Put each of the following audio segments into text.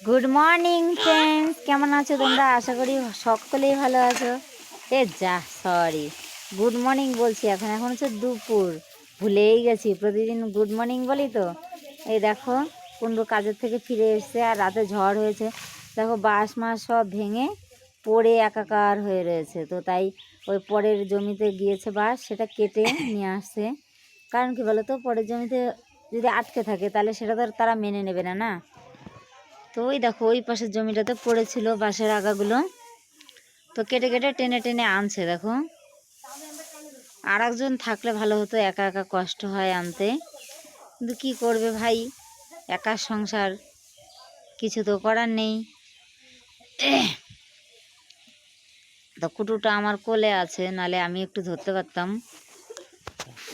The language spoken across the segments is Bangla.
গুড মর্নিং ফ্রেন্ডস কেমন আছো তোমরা? আশা করি সকলেই ভালো আছো। এ যা সরি গুড মর্নিং বলছি এখন। এখন হচ্ছে দুপুর। ভুলেই গেছি। প্রতিদিন গুড মর্নিং বলি তো? এই দেখো কুন্ডু কাজের থেকে ফিরে এসছে আর রাতে ঝড় হয়েছে। দেখো, বাঁশ মাস সব ভেঙে পড়ে একাকার হয়ে রয়েছে। তো তাই ওই পরের জমিতে গিয়েছে বাঁশ, সেটা কেটে নিয়ে আসছে। কারণ কি বলো তো পরের জমিতে যদি আটকে থাকে, তাহলে সেটা তো তারা মেনে নেবে না না? তো ওই দেখো, ওই পাশের জমিটাতে পড়েছিল বাঁশের আগাগুলো। তো কেটে কেটে টেনে টেনে আনছে, দেখো। আর একজন থাকলে ভালো হতো, একা একা কষ্ট হয় আনতে। কিন্তু কী করবে ভাই? একা সংসার, কিছু তো করার নেই। তো কুটুটা আমার কোলে আছে, নালে আমি একটু ধরতে পারতাম।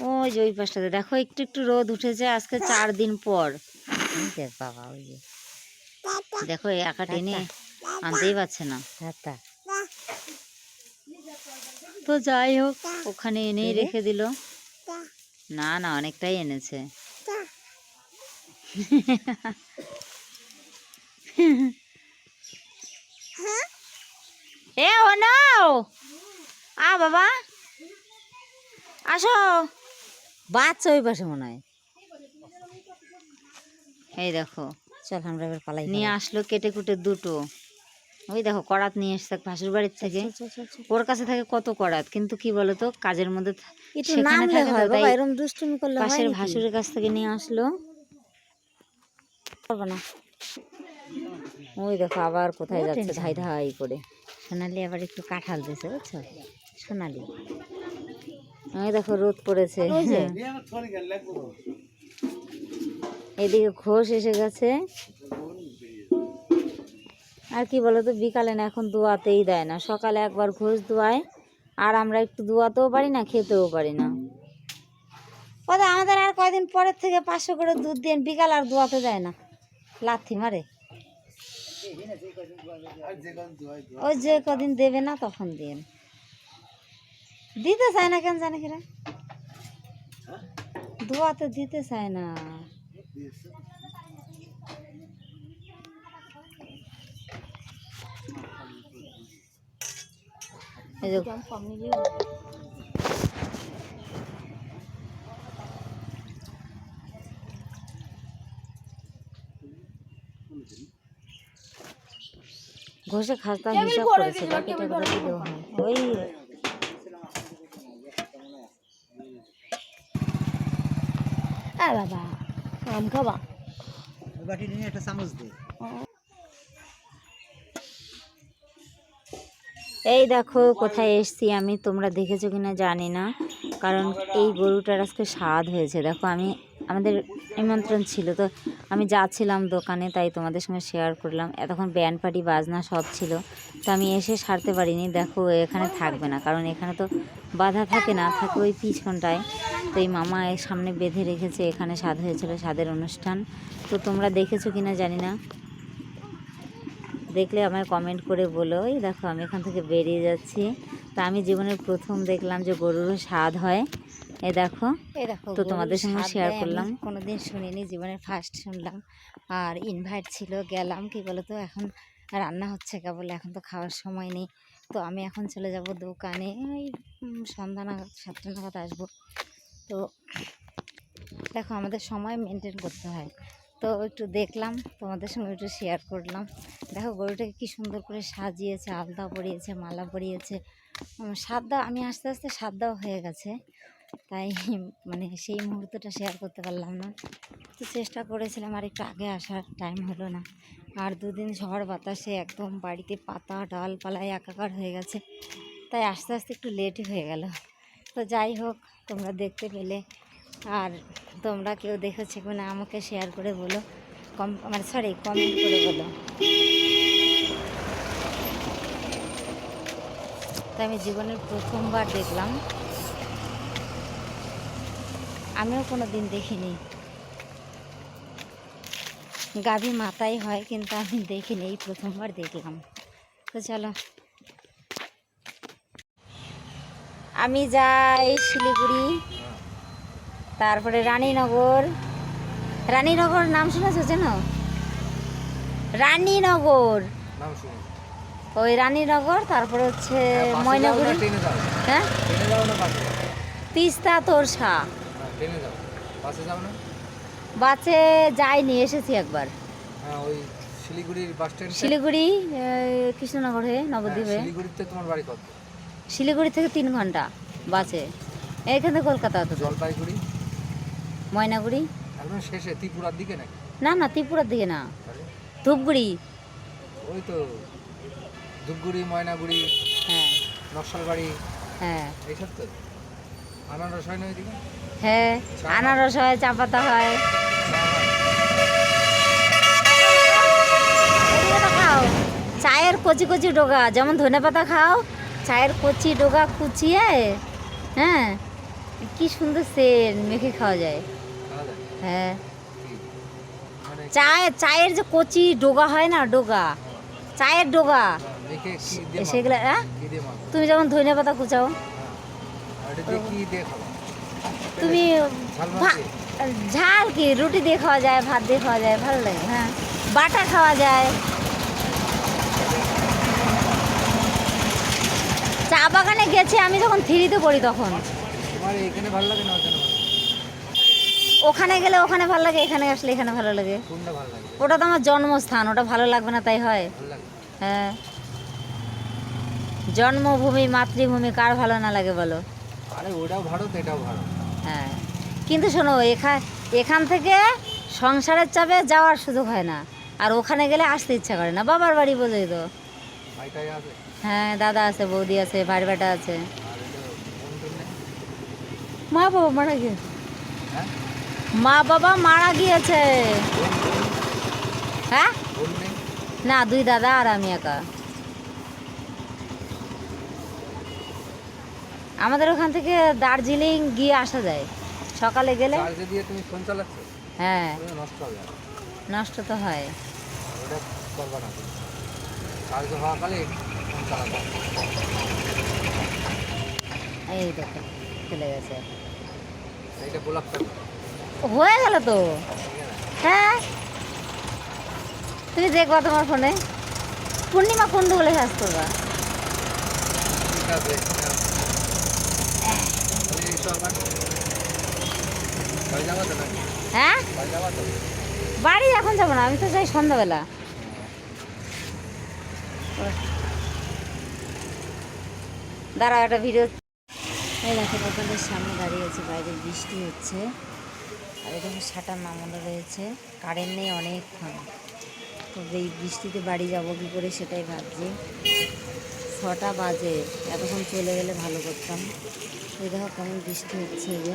ওই যে ওই পাশটাতে, দেখো, একটু একটু রোদ উঠেছে আজকে চার দিন পর। বাবা, ওই যে দেখো এই একা টেনে আনতেই পারছে না। তো যাই হোক ওখানে এনেই রেখে দিল। না না অনেকটাই এনেছে। এ ও নাও আ বাবা। আসো। বাচ্চা ওই পাশে মনে হয়। এই দেখো। চল আমরা এবার পালাই নিয়ে আসলো কেটে কুটে দুটো। ওই দেখো করাত নিয়ে এসছে ভাসুর বাড়ির থেকে। ওর কাছে থাকে কত করাত কিন্তু কি বলতো কাজের মধ্যে পাশের ভাসুরের কাছ থেকে নিয়ে আসলো। না। ওই দেখো আবার কোথায় যাচ্ছে ধাই ধাই করে। সোনালি আবার একটু কাঁঠাল দিছে বুঝছ? সোনালি। ওই দেখো রোদ পড়েছে। হ্যাঁ। এদিকে ঘোষ এসে গেছে। আর কি বলতো, বিকালে না এখন দোয়াতেই দেয় না। সকালে একবার ঘোষ দোয়ায়, আর আমরা একটু দোয়াতেও পারি না, খেতেও পারি না। কথা আমাদের আর কয়দিন পরের থেকে পাঁচশো করে দুধ দিন, বিকাল আর দোয়াতে দেয় না। লাথি মারে। ওই যে কদিন দেবে না, তখন দিন। দিতে চায় না কেন জানে কিরা? দোয়াতে দিতে চায় না। ঘষে খাস্তা হিসাব করেছে কেটে করে দিলেও হয় ওই বাবা। আম খাবা? বাটি নিয়ে একটা চামচ দে। এই দেখো কোথায় এসছি আমি তোমরা দেখেছ কিনা জানি না কারণ এই গরুটার আজকে স্বাদ হয়েছে। দেখো আমি আমাদের নিমন্ত্রণ ছিল তো আমি যাচ্ছিলাম দোকানে তাই তোমাদের সঙ্গে শেয়ার করলাম। এতক্ষণ ব্যান্ড পার্টি বাজনা সব ছিল তো আমি এসে সারতে পারিনি। দেখো এখানে থাকবে না কারণ এখানে তো বাধা থাকে না থাকে ওই পিছনটায়। তো এই মামা এর সামনে বেঁধে রেখেছে এখানে স্বাদ হয়েছিল স্বাদের অনুষ্ঠান। তো তোমরা দেখেছ কিনা জানি না। দেখলে আমায় কমেন্ট করে বলো। এই দেখো আমি এখান থেকে বেরিয়ে যাচ্ছি। তা আমি জীবনের প্রথম দেখলাম যে গরুরও স্বাদ হয়। এ দেখো তো তোমাদের সঙ্গে শেয়ার করলাম। কোনোদিন শুনিনি জীবনের ফার্স্ট শুনলাম। আর ইনভাইট ছিল গেলাম কি বলতো এখন রান্না হচ্ছে কেবল এখন তো খাওয়ার সময় নেই। তো আমি এখন চলে যাব দোকানে ওই সন্ধ্যা নাগাদ সাতটা নাগাদ আসব। তো দেখো, আমাদের সময় মেনটেন করতে হয়। তো একটু দেখলাম, তোমাদের সঙ্গে একটু শেয়ার করলাম। দেখো, গরুটাকে কি সুন্দর করে সাজিয়েছে, আলতা পরিয়েছে, মালা পরিয়েছে। দাও আমি আস্তে আস্তে সাত দাও হয়ে গেছে। তাই মানে সেই মুহূর্তটা শেয়ার করতে পারলাম না। তো চেষ্টা করেছিলাম আর একটু আগে আসার টাইম হলো না। আর দুদিন ঝড় বাতাসে একদম বাড়িতে পাতা, ডালপালায় একাকার হয়ে গেছে। তাই আস্তে আস্তে একটু লেটই হয়ে গেল। তো যাই হোক, তোমরা দেখতে পেলে। আর তোমরা কেউ দেখেছ কি না আমাকে শেয়ার করে বলো। কম মানে সরি কমেন্ট করে বলো। তো আমি জীবনের প্রথমবার দেখলাম। আমিও কোনো দিন দেখিনি। গাভী মাথায় হয়, কিন্তু আমি দেখিনি, এই প্রথমবার দেখলাম। তো চলো। আমি যাই শিলিগুড়ি তারপরে রানীনগর। রানীনগর নাম শুনেছো জানো? রানীনগর। ওই রানীনগর তারপরে হচ্ছে হ্যাঁ, ময়নাগুড়ি। হ্যাঁ? তিস্তা তোরসা। হ্যাঁ বাসে যাইনি এসেছি একবার। হ্যাঁ শিলিগুড়ি কৃষ্ণনগর হয়ে নবদ্বীপ। শিলিগুড়িতে তোমার বাড়ি কত? শিলিগুড়ি থেকে তিন ঘণ্টা বাসে। এইখান থেকে কলকাতা তো জলপাইগুড়ি? ময়নাগুড়ি। শেষে ত্রিপুরার দিকে নাকি? না না ত্রিপুরার দিকে না। ধূপগুড়ি। ওই তো ধূপগুড়ি ময়নাগুড়ি হ্যাঁ। নকশালবাড়ি হ্যাঁ। এইসব তো? আনারস হয় না ওইদিকে? হ্যাঁ আনারস হয় চা পাতা হয়। চায়ের কচি কচি ডোকা যেমন ধনে পাতা খাও চায়ের কচি ডোগা কুচিয়ে হ্যাঁ? কি সুন্দর সেন্ট মেখে খাওয়া যায়। হ্যাঁ। মানে চায়ের চায়ের যে কচি ডোগা হয় না ডোগা? চায়ের ডোগা? সেগুলো হ্যাঁ? মাখো? তুমি যেমন ধনে পাতা কুচাও। খাব? তুমি? ঝাল কি? রুটি দিয়ে খাওয়া যায় ভাত দিয়ে খাওয়া যায় ভালো লাগে হ্যাঁ বাটা খাওয়া যায়। চা বাগানে গেছি আমি যখন থ্রিতে পড়ি তখন। এখানে ভালো লাগে না ওখানে গেলে ওখানে ভালো লাগে এখানে আসলে এখানে ভালো লাগে। ওটা তো আমার জন্মস্থান ওটা ভালো লাগবে না তাই হয়। হ্যাঁ। জন্মভূমি মাতৃভূমি কার ভালো না লাগে বলো? আরে ওটাও ভারত এটাও ভারত হ্যাঁ। কিন্তু শোনো এখান এখান থেকে সংসারের চাপে যাওয়ার সুযোগ হয় না। আর ওখানে গেলে আসতে ইচ্ছা করে না। বাবার বাড়ি বোঝোই তো। হ্যাঁ দাদা আছে বৌদি আছে ভাই বেটা আছে? মা বাবা মারা গিয়ে হ্যাঁ? মা বাবা মারা গিয়েছে। হ্যাঁ? না দুই দাদা আর আমি একা। আমাদের ওখান থেকে দার্জিলিং গিয়ে আসা যায়। সকালে গেলে হ্যাঁ। নষ্ট তো হয়। এই দেখো চলে গেছে। হয়ে গেল তো? হ্যাঁ? তুমি দেখবা তোমার ফোনে। পূর্ণিমা কুণ্ড বলে কাজ করবা? হ্যাঁ? বাড়ি বাড়ি এখন যাব না আমি তো যাই সন্ধ্যাবেলা। দাঁড়াও, একটা ভিডিও এই দেখো, দোকানের সামনে দাঁড়িয়ে আছে, বাইরে বৃষ্টি হচ্ছে। আর এরকম সাটার নামানো রয়েছে। কারেন্ট নেই অনেকক্ষণ। তবে এই বৃষ্টিতে বাড়ি যাব কী করে সেটাই ভাবছি। ছটা বাজে, এতক্ষণ চলে গেলে ভালো করতাম। এই দেখো কেমন বৃষ্টি হচ্ছে যে।